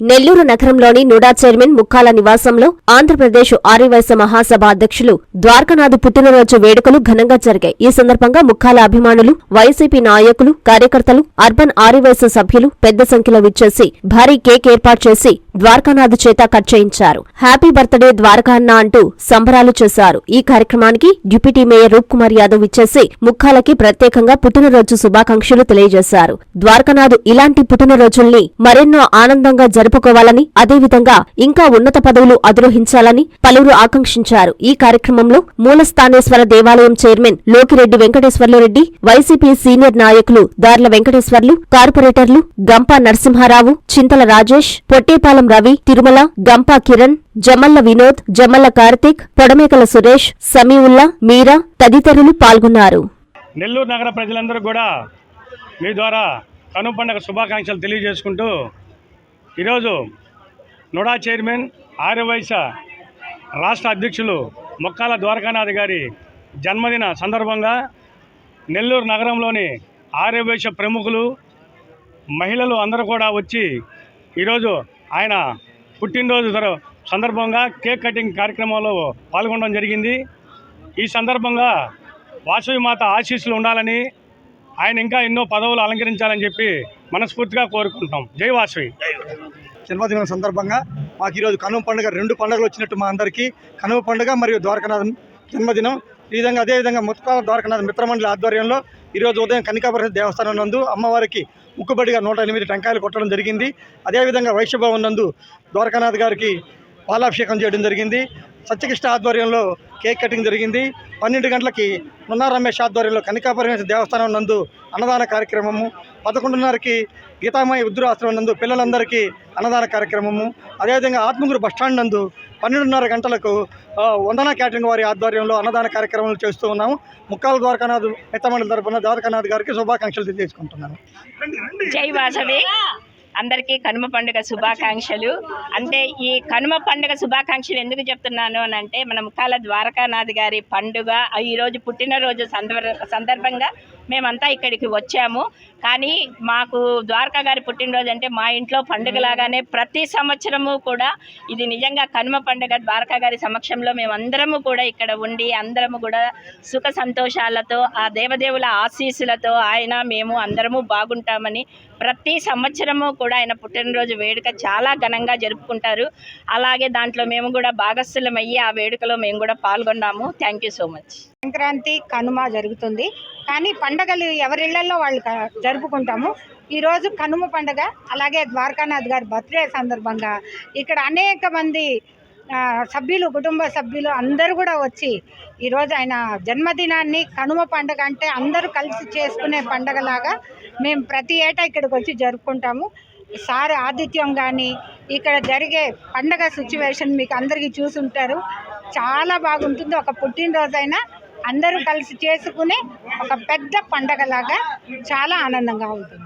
నెల్లూరు నగరంలోని NUDA chairman ముక్కాల నివాసంలో ఆంధ్రప్రదేశ్ ఆర్యవైశ్య మహాసభ అధ్యక్షులు ద్వారకనాథ్ పుట్టినరోజు వేడుకలు ఘనంగా జరిగాయి. ఈ సందర్భంగా ముక్కాల అభిమానులు వైసీపీ నాయకులు కార్యకర్తలు అర్బన్ ఆర్యవైశ్య సభ్యులు పెద్ద సంఖ్యలో విచ్చేసి భారీ కేక్ ఏర్పాటు చేసి ద్వారకానాథ్ చేత కట్ చేయించారు. హ్యాపీ బర్త్డే ద్వారకాన్న అంటూ సంబరాలు చేశారు. ఈ కార్యక్రమానికి డిప్యూటీ మేయర్ రూప్ కుమార్ యాదవ్ విచ్చేసి ముక్కాలకి ప్రత్యేకంగా పుట్టినరోజు శుభాకాంక్షలు తెలియజేశారు. ద్వారకానాథ్ ఇలాంటి పుట్టినరోజుల్ని మరెన్నో ఆనందంగా జరుపుకోవాలని అదేవిధంగా ఇంకా ఉన్నత పదవులు అధిరోహించాలని పలువురు ఆకాంక్షించారు. ఈ కార్యక్రమంలో మూలస్థానేశ్వర దేవాలయం chairman Lokireddy Venkateswarlu Reddy YCP senior నాయకులు దార్ల వెంకటేశ్వర్లు కార్పొరేటర్లు గంపా నరసింహారావు చింతల రాజేష్ పొట్టేపాలెం రవి తిరుమల గంపా కిరణ్ జమల్ల వినోద్ జమల్ల కార్తీక్ పొడమేకల సురేష్ సమీవుల్లా మీరా తదితరులు పాల్గొన్నారు. నెల్లూరు నగర ప్రజలందరూ కూడా మీ ద్వారా కను పండుగ శుభాకాంక్షలు తెలియజేసుకుంటూ ఈరోజు నోడా చైర్మన్ ఆర్యవైశ్య రాష్ట్ర అధ్యక్షులు మొక్కాల ద్వారకానాథ్ గారి జన్మదిన సందర్భంగా నెల్లూరు నగరంలోని ఆర్యవైశ్య ప్రముఖులు మహిళలు అందరూ కూడా వచ్చి ఈరోజు ఆయన పుట్టినరోజు సందర్భంగా కేక్ కటింగ్ కార్యక్రమంలో పాల్గొనడం జరిగింది. ఈ సందర్భంగా వాసవి మాత ఆశీస్సులు ఉండాలని ఆయన ఇంకా ఎన్నో పదవులు అలంకరించాలని చెప్పి మనస్ఫూర్తిగా కోరుకుంటాం జై వాసవి. జన్మదినం సందర్భంగా మాకు ఈరోజు కనుమ పండుగ రెండు పండుగలు వచ్చినట్టు మా అందరికీ. కనుమ పండుగ మరియు ద్వారకనాథ్ జన్మదినం ఈ విధంగా అదేవిధంగా ముత్కాల ద్వారకనాథ్ మిత్రమండలి ఆధ్వర్యంలో ఈరోజు ఉదయం కనికాపరి దేవస్థానం నందు అమ్మవారికి ముక్కుబడిగా నూట ఎనిమిది టెంకాయలు కొట్టడం జరిగింది. అదేవిధంగా వైశ్యభవన్ నందు ద్వారకానాథ్ గారికి పాలాభిషేకం చేయడం జరిగింది. సత్యకృష్ణ ఆధ్వర్యంలో కేక్ కటింగ్ జరిగింది. పన్నెండు గంటలకి నున్నా రమేష్ ఆధ్వర్యంలో కనికాపరమేశ్వర దేవస్థానం నందు అన్నదాన కార్యక్రమము. పదకొండున్నరకి గీతామయ ఉద్దురాశ్రమం నందు పిల్లలందరికీ అన్నదాన కార్యక్రమము. అదేవిధంగా ఆత్మగురు బస్టాండ్ నందు పన్నెండున్నర గంటలకు వందన క్యాటరింగ్ వారి ఆధ్వర్యంలో అన్నదాన కార్యక్రమాలు చేస్తూ ఉన్నాము. ముక్కాల ద్వారకానాథ్ మిత్తమండలి తరపున ద్వారకానాథ్ గారికి శుభాకాంక్షలు తెలియజేసుకుంటున్నాను. జై వాసవి. అందరికీ కనుమ పండుగ శుభాకాంక్షలు. అంటే ఈ కనుమ పండుగ శుభాకాంక్షలు ఎందుకు చెప్తున్నాను అని అంటే మన ముఖాల ద్వారకానాథ్ గారి పండుగ ఈరోజు పుట్టినరోజు సందర్భ సందర్భంగా మేమంతా ఇక్కడికి వచ్చాము. కానీ మాకు ద్వారకా గారి పుట్టినరోజు అంటే మా ఇంట్లో పండుగలాగానే ప్రతి సంవత్సరము కూడా ఇది నిజంగా కనుమ పండుగ. ద్వారకా గారి సమక్షంలో మేమందరము కూడా ఇక్కడ ఉండి అందరము కూడా సుఖ సంతోషాలతో ఆ దేవదేవుల ఆశీస్సులతో ఆయన మేము అందరము బాగుంటామని ప్రతి సంవత్సరము కూడా కూడా ఆయన పుట్టినరోజు వేడుక చాలా ఘనంగా జరుపుకుంటారు. అలాగే దాంట్లో మేము కూడా భాగస్థులమయ్యి ఆ వేడుకలో మేము కూడా పాల్గొన్నాము. Thank you so much Sankranti Kanuma జరుగుతుంది. కానీ పండగలు ఎవరిళ్ళలో వాళ్ళు జరుపుకుంటాము. ఈరోజు కనుమ పండగ అలాగే ద్వారకానాథ్ గారి బర్త్డే సందర్భంగా ఇక్కడ అనేక మంది సభ్యులు కుటుంబ సభ్యులు అందరూ కూడా వచ్చి ఈరోజు ఆయన జన్మదినాన్ని కనుమ పండగ అంటే అందరూ కలిసి చేసుకునే పండగలాగా మేము ప్రతి ఏటా ఇక్కడికి వచ్చి జరుపుకుంటాము. సార్ ఆతిథ్యం కానీ ఇక్కడ జరిగే పండగ సిచ్యువేషన్ మీకు అందరికీ చూసుంటారు. చాలా బాగుంటుంది. ఒక పుట్టినరోజైనా అందరూ కలిసి చేసుకునే ఒక పెద్ద పండగలాగా చాలా ఆనందంగా ఉంటుంది.